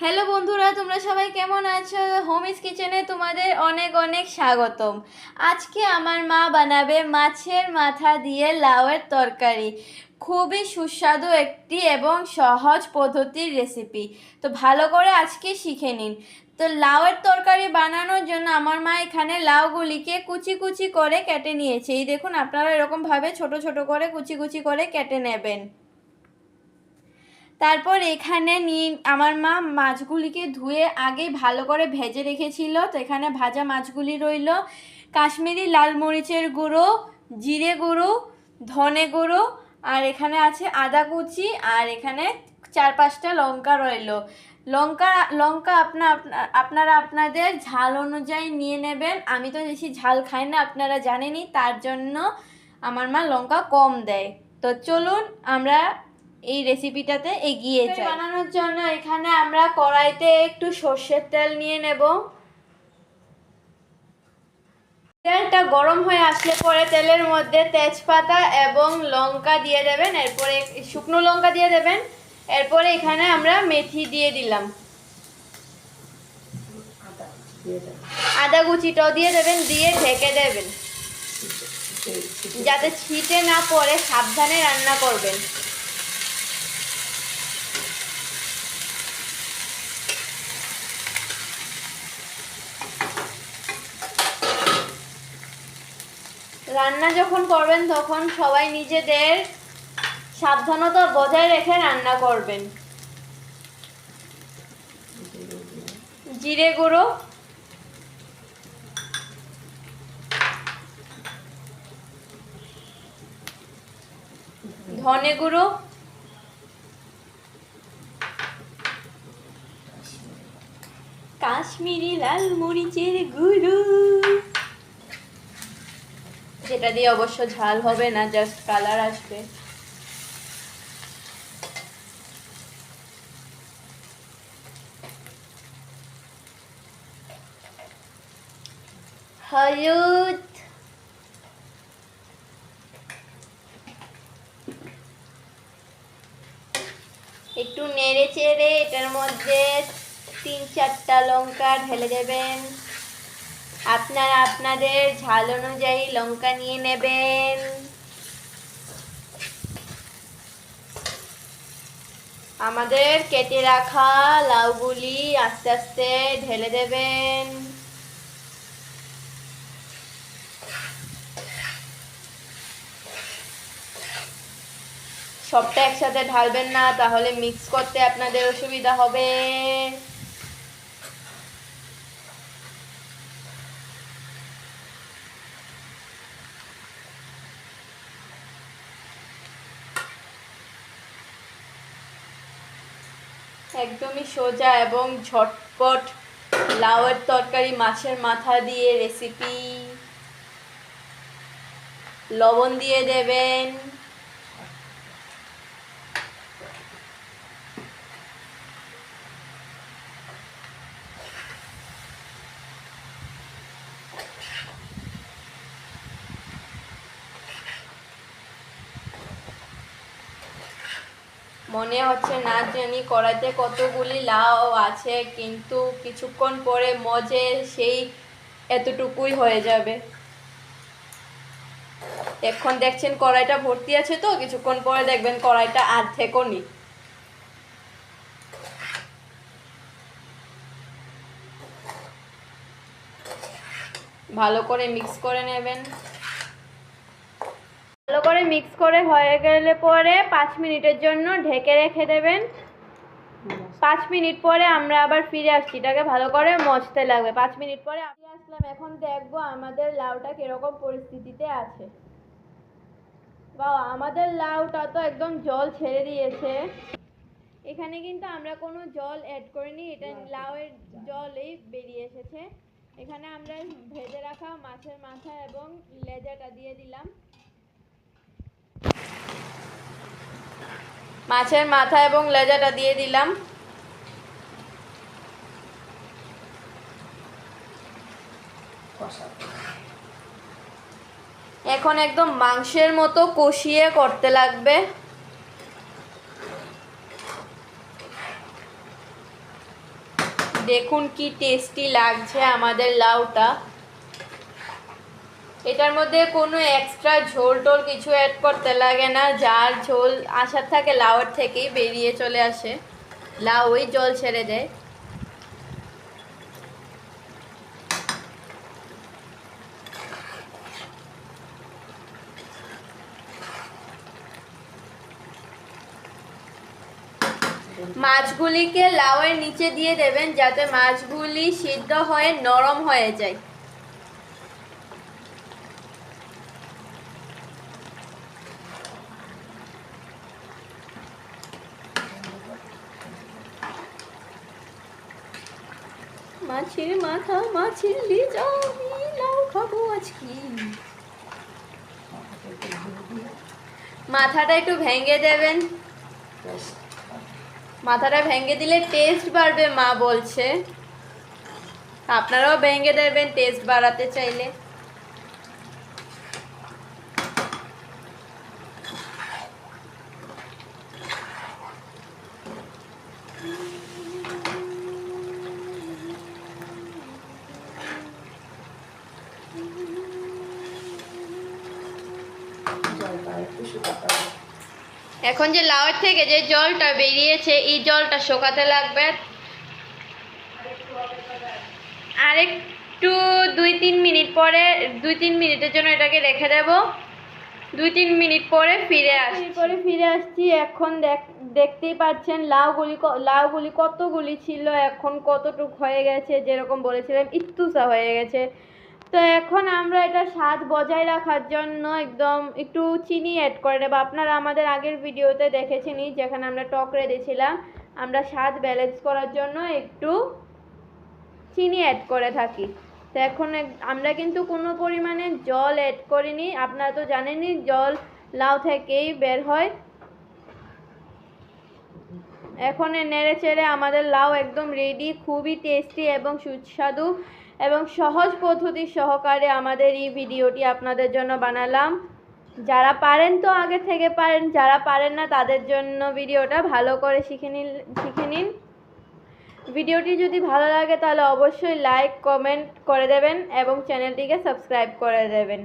Hello বন্ধুরা, তোমরা সবাই কেমন আছো? হোমিস কিচেনে তোমাদের অনেক অনেক স্বাগতম। আজকে আমার মা বানাবে মাছের মাথা দিয়ে লাউয়ের তরকারি। খুবই সুস্বাদু একটি এবং সহজ পদ্ধতির রেসিপি তো ভালো করে আজকে শিখে নিন। তো লাউয়ের তরকারি বানানোর জন্য আমার মা এখানে লাউগুলিকে কুচি কুচি করে কেটে নিয়েছে। এই দেখুন, আপনারা এরকমভাবে ছোট ছোট করে কুচি কুচি করে কেটে নেবেন। তারপর এখানে নিয়ে আমার মা মাছগুলিকে ধুয়ে আগে ভালো করে ভেজে রেখেছিল। তো এখানে ভাজা মাছগুলি রইল। কাশ্মীরি লাল মরিচের গুঁড়ো, জিরে গুঁড়ো, ধনে গুঁড়ো, আর এখানে আছে আদা কুচি, আর এখানে চার পাঁচটা লঙ্কা রইল। লঙ্কা লঙ্কা আপনা, আপনা- আপনারা আপনাদের ঝাল অনুযায়ী নিয়ে নেবেন। আমি তো বেশি ঝাল খাই না, আপনারা জানেনই, তার জন্য আমার মা লঙ্কা কম দেয়। তো চলুন আমরা এই রেসিপিটাতে এগিয়ে যাই বানানোর জন্য এখানে আমরা কড়াইতে একটু সর্ষের তেল নিয়ে নেব। তেলটা গরম হয়ে আসলে পরে তেলের মধ্যে তেজপাতা এবং লঙ্কা দিয়ে দেবেন। এরপরে শুকনো লঙ্কা দিয়ে দেবেন। এরপরে এখানে আমরা মেথি দিয়ে দিলাম। আদা কুচিটাও দিয়ে দেবেন দিয়ে ঢেকে দেবেন। যাতে ছিটে না পড়ে সাবধানে রান্না করবেন। রান্না যখন করবেন, তখন সবাই নিজেদের সাবধানতা বজায় রেখে রান্না করবেন। জিরে গুঁড়ো। ধনে গুঁড়ো। কাশ্মীরি লাল মরিচের গুঁড়ো। যেটা দিয়ে অবশ্য ঝাল হবে না জাস্ট কালার আসবে। হলুদ। একটু নেড়ে চেড়ে এটার মধ্যে তিন চারটা লঙ্কা ঢেলে দেবেন। আপনারা আপনাদের ঝাল অনুযায়ী লঙ্কা নিয়ে নেবেন। আমাদের কেটে রাখা লাউগুলি আস্তে আস্তে ঢেলে দেবেন। সবটা একসাথে ঢালবেন না, তাহলে মিক্স করতে আপনাদের অসুবিধা হবে। একদমই সোজা এবং ঝটপট লাউয়ের তরকারি মাছের মাথা দিয়ে রেসিপি লবণ দিয়ে দেবেন। মনে হচ্ছে না জানি কড়াইতে কতগুলি লাউ আছে, কিন্তু কিছুক্ষণ পরে মজে সেই এতটুকুই হয়ে যাবে। এখন দেখছেন কড়াইটা ভর্তি আছে তো, কিছুক্ষণ পরে দেখবেন কড়াইটা অর্ধেকও নি। ভালো করে মিক্স করে নেবেন। করে মিক্স করে হয়ে গেলে পরে পাঁচ মিনিটের জন্য ঢেকে রেখে দেবেন। পাঁচ মিনিট পরে আমরা আবার ফিরে আসছি। এটাকে ভালো করে মজতে লাগবে। পাঁচ মিনিট পরে আমি আসলাম। এখন দেখব আমাদের লাউটা কীরকম পরিস্থিতিতে আছে। বা আমাদের লাউটা তো একদম জল ছেড়ে দিয়েছে। এখানে কিন্তু আমরা কোনো জল অ্যাড করিনি। এটা লাউয়ের জলেই বেরিয়ে এসেছে। এখানে আমরা ভেজে রাখা মাছের মাথা এবং লেজাটা দিয়ে দিলাম। মাছের মাথা এবং লেজাটা দিয়ে দিলাম। এখন একদম মাংসের মতো কষিয়ে করতে লাগবে। দেখুন কি টেস্টি লাগছে আমাদের লাউটা। এটার মধ্যে কোনো এক্সট্রা ঝোল টোল কিছু অ্যাড করতে লাগে না। যার ঝোল আসার থাকে, লাউয়ের থেকেই বেরিয়ে চলে আসে। লাউ ওই জল ছেড়ে দেয়। মাছগুলিকে লাউয়ের নিচে দিয়ে দেবেন, যাতে মাছগুলি সিদ্ধ হয়ে নরম হয়ে যায়। মাছের মাথা, মাছের লেজ আমি লাউ খাব আজকে। মাথাটা একটু ভেঙে দেবেন। মাথাটা ভেঙে দিলে টেস্ট বাড়বে, মা বলছে। আপনারাও ভেঙে দেবেন টেস্ট বাড়াতে চাইলে। এখন যে লাউয়ের থেকে যে জলটা বেরিয়েছে এই জলটা শুকাতে লাগবে। আর একটু দুই তিন মিনিট পরে দুই তিন মিনিটের জন্য এটাকে রেখে দেব। দুই তিন মিনিট পরে ফিরে আসছি। পরে ফিরে আসছি। এখন দেখ দেখতেই পাচ্ছেন লাউগুলি লাউগুলি কতগুলি ছিল এখন কতটুক হয়ে গেছে যেরকম বলেছিলাম ইত্তুসা হয়ে গেছে। তো এখন আমরা এটা স্বাদ বজায় রাখার জন্য একদম একটু চিনি অ্যাড করে নেব। আপনারা আমাদের আগের ভিডিওতে দেখেছেনই, যেখানে আমরা টক রেঁধেছিলাম। আমরা স্বাদ ব্যালেন্স করার জন্য একটু চিনি অ্যাড করে থাকি। তো এখন আমরা কিন্তু কোনো পরিমাণে জল অ্যাড করিনি। আপনারা তো জানেনই, জল লাউ থেকেই বের হয়। এখন নেড়ে চেড়ে আমাদের লাউ একদম রেডি খুবই টেস্টি এবং সুস্বাদু এবং সহজ পদ্ধতি সহকারে আমাদের এই ভিডিওটি আপনাদের জন্য বানালাম। যারা পারেন তো আগে থেকে পারেন, যারা পারেন না তাদের জন্য ভিডিওটা ভালো করে শিখে নিন শিখে নিন। ভিডিওটি যদি ভালো লাগে তাহলে অবশ্যই লাইক কমেন্ট করে দেবেন এবং চ্যানেলটিকে সাবস্ক্রাইব করে দেবেন।